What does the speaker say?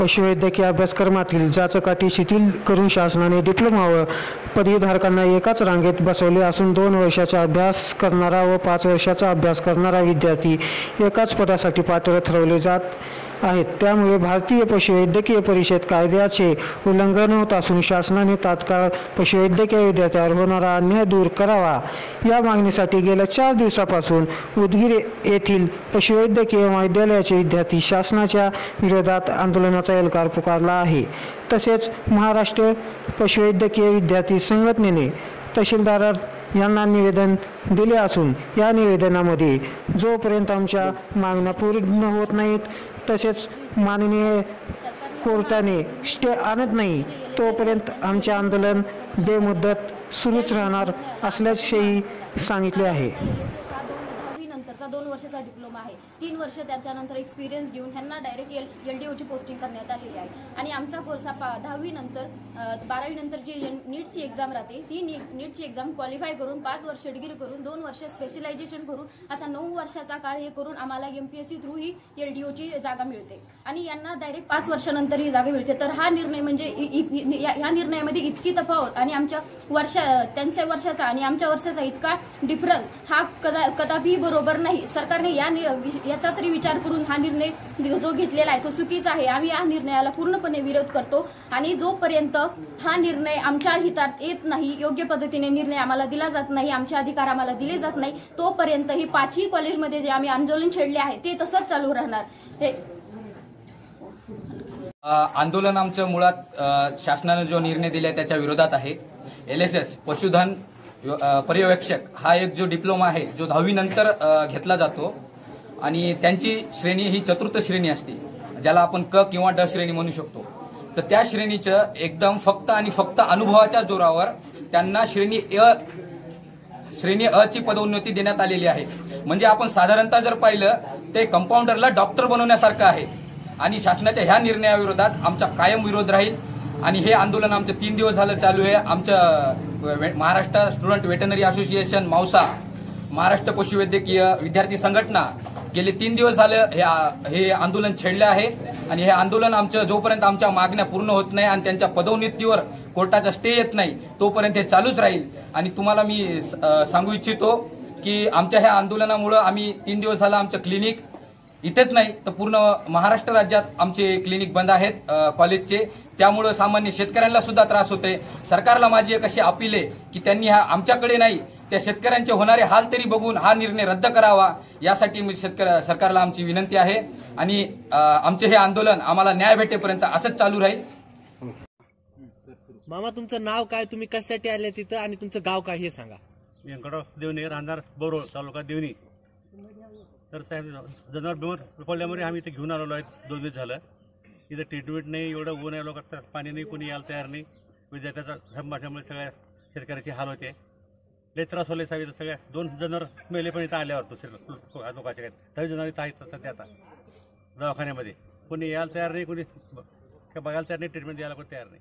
पशुवैद्यकीय अभ्यासक्रमातील जाचकाठी शिथिल करून शासनाने डिप्लोमा व पदवीधारकांना एकाच रांगेत बसवले असून दोन वर्षाचा अभ्यास करणारा व पाच वर्षाचा अभ्यास करणारा विद्यार्थी एकाच पदासाठी पात्र ठरवले जात आहेत. त्यामुळे भारतीय पशुवैद्यकीय परिषद कायद्याचे उल्लंघन होत असून शासनाने तात्काळ पशुवैद्यकीय विद्यार्थ्यावर होणारा अन्याय दूर करावा. या मागणीसाठी गेल्या चार दिवसापासून उदगीर येथील पशुवैद्यकीय महाविद्यालयाचे विद्यार्थी शासनाच्या विरोधात आंदोलनाचा एल्कार पुकारला आहे. तसेच महाराष्ट्र पशुवैद्यकीय विद्यार्थी संघटनेने तहसीलदार यांना निवेदन दिले असून या निवेदनामध्ये जोपर्यंत आमच्या मागण्या पूर्ण होत नाहीत तसेच माननीय कोर्टाने स्टे आणत नाही तोपर्यंत आमचे आंदोलन बेमुदत सुरूच राहणार असल्याचेही सांगितले आहे. दहावी दोन वर्षाचा डिप्लोमा आहे. तीन वर्ष त्याच्यानंतर एक्सपिरियन्स घेऊन ह्यांना डायरेक्ट एल एल डी ओची पोस्टिंग करण्यात आलेली आहे. आणि आमचा कोर्स हा पा दहावीनंतर बारावीनंतर जी नीटची एक्झाम राहते ती नी नीटची एक्झाम क्वालिफाय करून पाच वर्ष डिग्री करून दोन वर्ष स्पेशलायझेशन करून असा नऊ वर्षाचा काळ हे करून आम्हाला M P S C through ही एल डी ओची जागा मिळते. आणि यांना डायरेक्ट पाच वर्षानंतर ही जागा मिळते. तर हा निर्णय म्हणजे इ- या ह्या निर्णयामध्ये इतकी तफावत आणि आमच्या वर्षा त्यांच्या वर्षाचा आणि आमच्या वर्षाचा इतका डिफरन्स हा कदा कदापि बरोबर नाही. सरकारने या याचा तरी विचार करून हा निर्णय जो घेतलेला आहे तो चुकीचा आहे. आम्ही या निर्णयाला पूर्णपणे विरोध करतो आणि जोपर्यंत हा निर्णय आमच्या हितात येत नाही योग्य पद्धतीने निर्णय आम्हाला दिला जात नाही आमचे अधिकार आम्हाला दिले जात नाही तोपर्यंत हे पाचही कॉलेजमध्ये जे आम्ही आंदोलन छेडले आहे ते तसंच चालू राहणार. हे आंदोलन आमचं मुळात शासनानं जो निर्णय दिला त्याच्या विरोधात आहे. एल एस एस पशुधन पर्यवेक्षक हा एक जो डिप्लोमा आहे जो दहावीनंतर घेतला जातो. आणि त्यांची श्रेणी ही चतुर्थ श्रेणी असते ज्याला आपण क किंवा ड श्रेणी म्हणू शकतो. तर त्या श्रेणीचं एकदम फक्त आणि फक्त अनुभवाच्या जोरावर त्यांना श्रेणी अ श्रेणी अ ची पदोन्नती देण्यात आलेली आहे. म्हणजे आपण साधारणतः जर पाहिलं ते कंपाऊंडरला डॉक्टर बनवण्यासारखं आहे. आणि शासनाच्या ह्या निर्णयाविरोधात आमचा कायम विरोध राहील. आणि हे आंदोलन आमचं तीन दिवस झालं चालू आहे. आमचं वे- महाराष्ट्र स्टुडंट वेटनरी असोसिएशन मावसा महाराष्ट्र पशुवैद्यकीय विद्यार्थी संघटना गेले तीन दिवस झालं हे हे आंदोलन छेडलं आहे. आणि हे आंदोलन आमचं जोपर्यंत आमच्या मागण्या पूर्ण होत नाही आणि त्यांच्या पदोन्नतीवर कोर्टाचा स्टे येत नाही तोपर्यंत हे चालूच राहील. आणि तुम्हाला मी सांगू इच्छितो की आमच्या ह्या आंदोलनामुळं आम्ही तीन दिवस झालं आमचं क्लिनिक इथेच नाही तर पूर्ण महाराष्ट्र राज्यात आमचे क्लिनिक बंद आहेत कॉलेजचे. त्यामुळं सामान्य शेतकऱ्यांना सुद्धा त्रास होतोय. सरकारला माझी एक अशी अपील आहे की त्यांनी हा आमच्याकडे नाही त्या शेतकऱ्यांचे होणारे हाल तरी बघून हा निर्णय रद्द करावा. यासाठी मी शेतकऱ्या सरकारला आमची विनंती आहे. आणि आमचे हे आंदोलन आम्हाला न्याय भेटेपर्यंत असंच चालू राहील. मामा तुमचं नाव काय? तुम्ही कशासाठी आले तिथं? आणि तुमचं गाव काय? हे सांगा. व्यंकटराव देवणी राहणार बोरोळ तालुका देवणी. तर साहेब जनावर बिमार पडल्यामुळे आम्ही इथे घेऊन आलेलो आहे दोन दिवस झालं. इथं ट्रीटमेंट नाही एवढं ऊन आहे लोक पाणी नाही कोणी यायला तयार नाही. विद्यार्थ्याचा संभाषणामुळे सगळ्या शेतकऱ्याची हाल होते. लय त्रास होले साहेब सगळ्या. दोन जनावर मेले पण इथं आल्यावर दुसऱ्या लोकांचे. काय तरी जनावर इथं आहेत सध्या आता. दवाखान्यामध्ये. कोणी यायला तयार नाही कोणी ब- काय बघायला तयार नाही ट्रीटमेंट द्यायला पण तयार नाही.